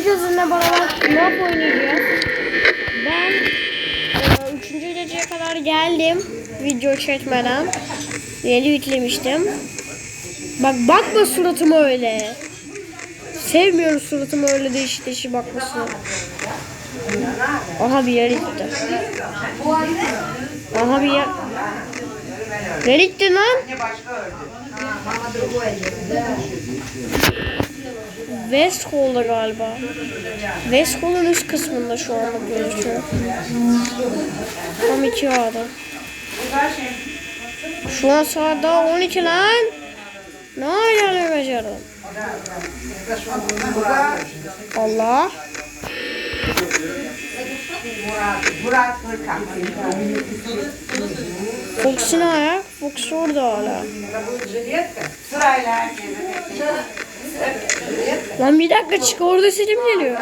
bugün sizinle beraber map oynayacağız. Ben e, üçüncü geceye kadar geldim. Video çekmeden. Yeni yüklemiştim. Bak bakma suratıma öyle. Sevmiyorum suratıma öyle değişik değişik bakmasını. Aha bir yer gitti. Aha bir yer. Nereye gitti lan? West Hall'da galiba. West Hall'ın üst kısmında şu anda gözüküyor. Tam iki A'da. Şu an saat daha 12 lan. Ne ayarlı becerdin? Allah. Murat Fırka. Fox ne ayak? Fox orada hala. Sırayla herkese. Lan bir dakika çık orada sesim geliyor.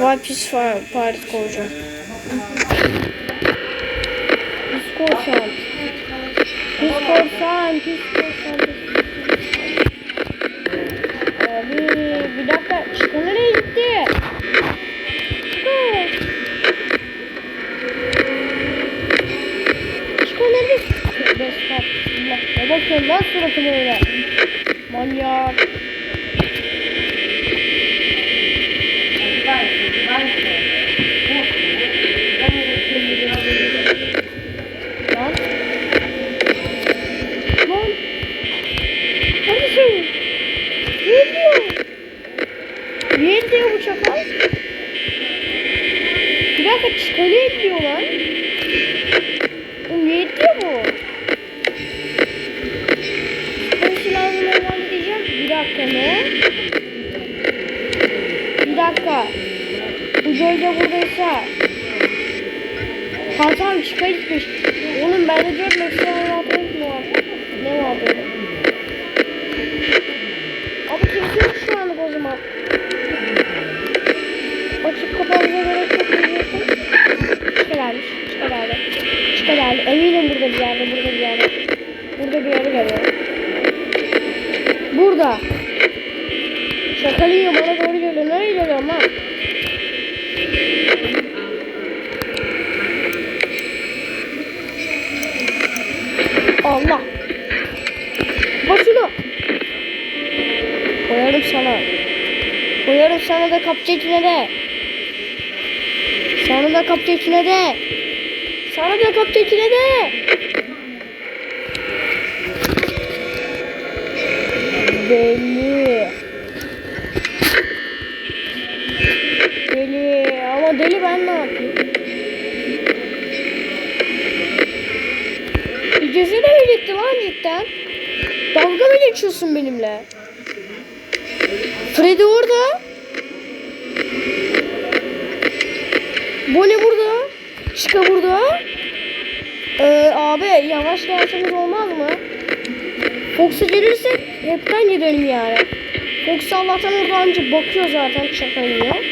Vay pis parit koyacağım. Pis korsan. Pis korsan, pis korsan. Ne bakıyorsun lan suratına öyle? Manyak. Lan. Lan. Neredesin? Ne diyor? Ne diyor bu çakal? Bir dakika çıkanı diyor lan. Oğlum ne diyor bu? Ben silahımı herhalde diyeceğim. Bir dakika ne? Bir dakika. Bu gölge buradaysa. Hasan çıka gitmiş. Oğlum ben de mesela hayatım mu var? Ne var böyle? Abi kimse yok şu anlık o zaman. Açıp kapağımıza gerek yok diyecektim. Çıkararmış. Çıkarardı. Çıkarardı. Eminim burada bir yerde. Burada bir yerde. Burada bir yere geliyor. Burada. Şakalıyor bana doğru geliyor. Nereye geliyorum lan? Allah. Başını. Koyarım sana. Koyarım sana da kapça içine de. Sana da kapça içine de. Sana da kapça içine de. Deli. Ben ne yapayım? De mi gitti lan cidden? Dalga mı geçiyorsun benimle? Freddy orada. Bonnie burada. Chica burada. Ee, abi yavaş gelseniz olmaz mı? Fox'a gelirsek hepten gidelim yani. Fox Allah'tan orada önce bakıyor zaten çakalıyor.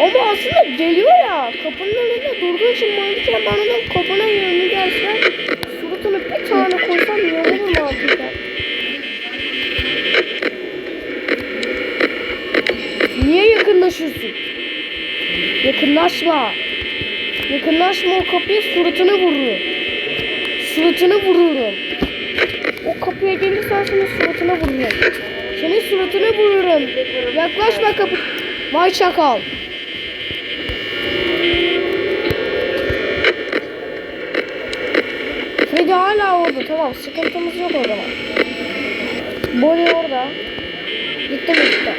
Ama aslında geliyor ya. Kapının önünde durduğu için mantıken ben onun kapına yönlü gelsem suratını bir tane koysam yanılır mantıken. Niye yakınlaşıyorsun? Yakınlaşma. Yakınlaşma o kapıya suratını vururum. Suratını vururum. O kapıya gelirsen senin suratına vururum. Senin suratına vururum. Yaklaşma kapı. Vay çakal. Orada. Tamam sıkıntımız yok o zaman. Bonnie orada. Gitti gitti.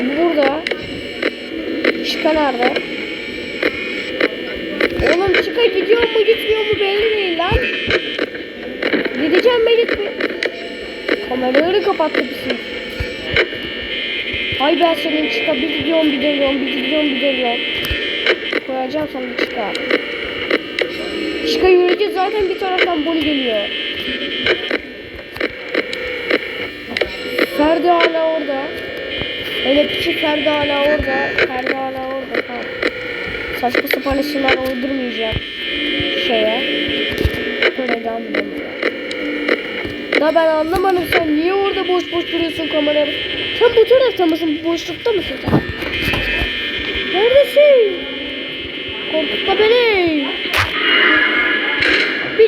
Burada. Çıka nerede? Oğlum çıka gidiyor mu gitmiyor mu belli değil lan. Gideceğim mi gitmiyor. Kameraları kapattı bizim. Hay ben senin çıka bir gidiyorum bir geliyorum bir gidiyorum bir geliyorum. Koyacağım sana bir Çıka yürüyeceğiz zaten bir taraftan Bonnie geliyor. Ferdi hala orada. Öyle küçük Ferdi hala orada. Ferdi hala orada. Tamam. Saçma sapan isimler uydurmayacağım. Şeye. Böyle devam edelim. Da ben anlamadım sen niye orada boş boş duruyorsun kameraya? Sen bu tarafta mısın? Boşlukta mısın sen? Neredesin? Korkutma beni.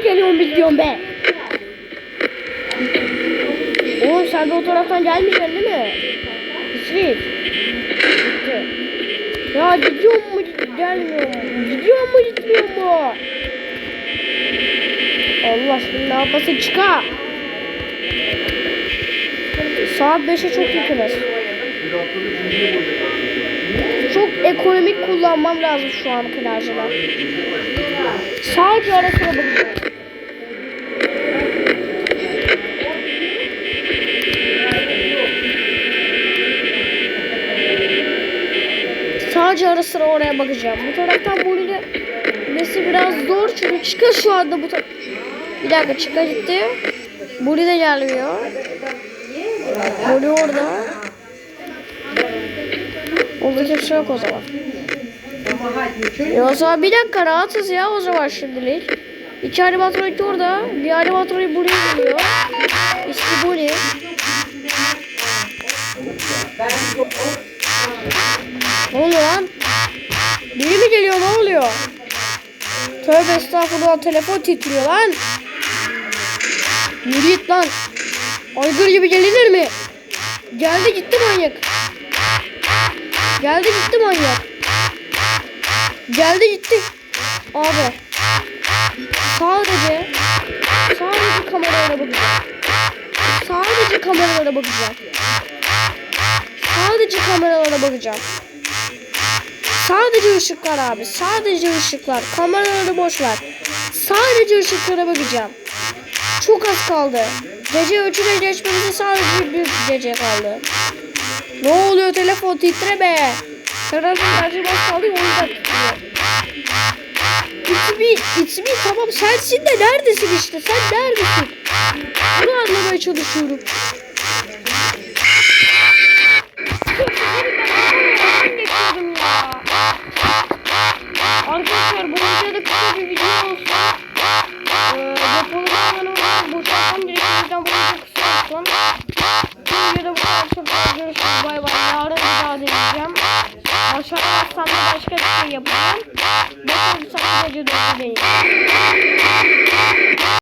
Bir gidiyorum be. Oğlum sen de o taraftan gelmeyeceksin değil mi? İsviç. Ya gidiyor mu gelmiyor mu? Gidiyor mu gitmiyor mu? Allah aşkına ne yapasın çıkar. Saat 5'e çok yakınız. Çok ekonomik kullanmam lazım şu an enerjimi. Sadece ara sıra bakacağım. Sadece ara sıra oraya bakacağım. Bu taraftan böyle nesi biraz zor çünkü çıka şu anda bu Bir dakika çıka gitti. Buri de gelmiyor. Buri orada. Orada kimse yok o zaman. E o zaman bir dakika rahatız ya o zaman şimdilik. İki animatronik orada. Bir animatronik buraya geliyor. İşte Buri. Estağfurullah telefon titriyor lan. Yürü git lan. Aygır gibi gelinir mi? Geldi gitti manyak. Geldi gitti manyak. Geldi gitti. Abi. Sadece sadece kameralara bakacağım. Sadece kameralara bakacağım. Sadece kameralara bakacağım. Sadece ışıklar abi. Sadece ışıklar. Kameraları boş ver. Sadece ışıklara bakacağım. Çok az kaldı. Gece 3'üne geçmemize sadece bir gece kaldı. Ne oluyor telefon titreme. Telefon sadece boş kaldı o yüzden titriyor. İt's me tamam sensin de neredesin işte sen neredesin? Bunu anlamaya çalışıyorum. Arkadaşlar bu videoda kısa bir video olsun. Ee, depolamadan olarak boşaltmam gerekiyor. O yüzden bu video kısa olsun. Bu videoda bu kadar çok görüşürüz. Bay bay. Yarın bir daha deneyeceğim. Başaramazsam da başka bir şey yapacağım. Gece dönüşü deneyeceğim.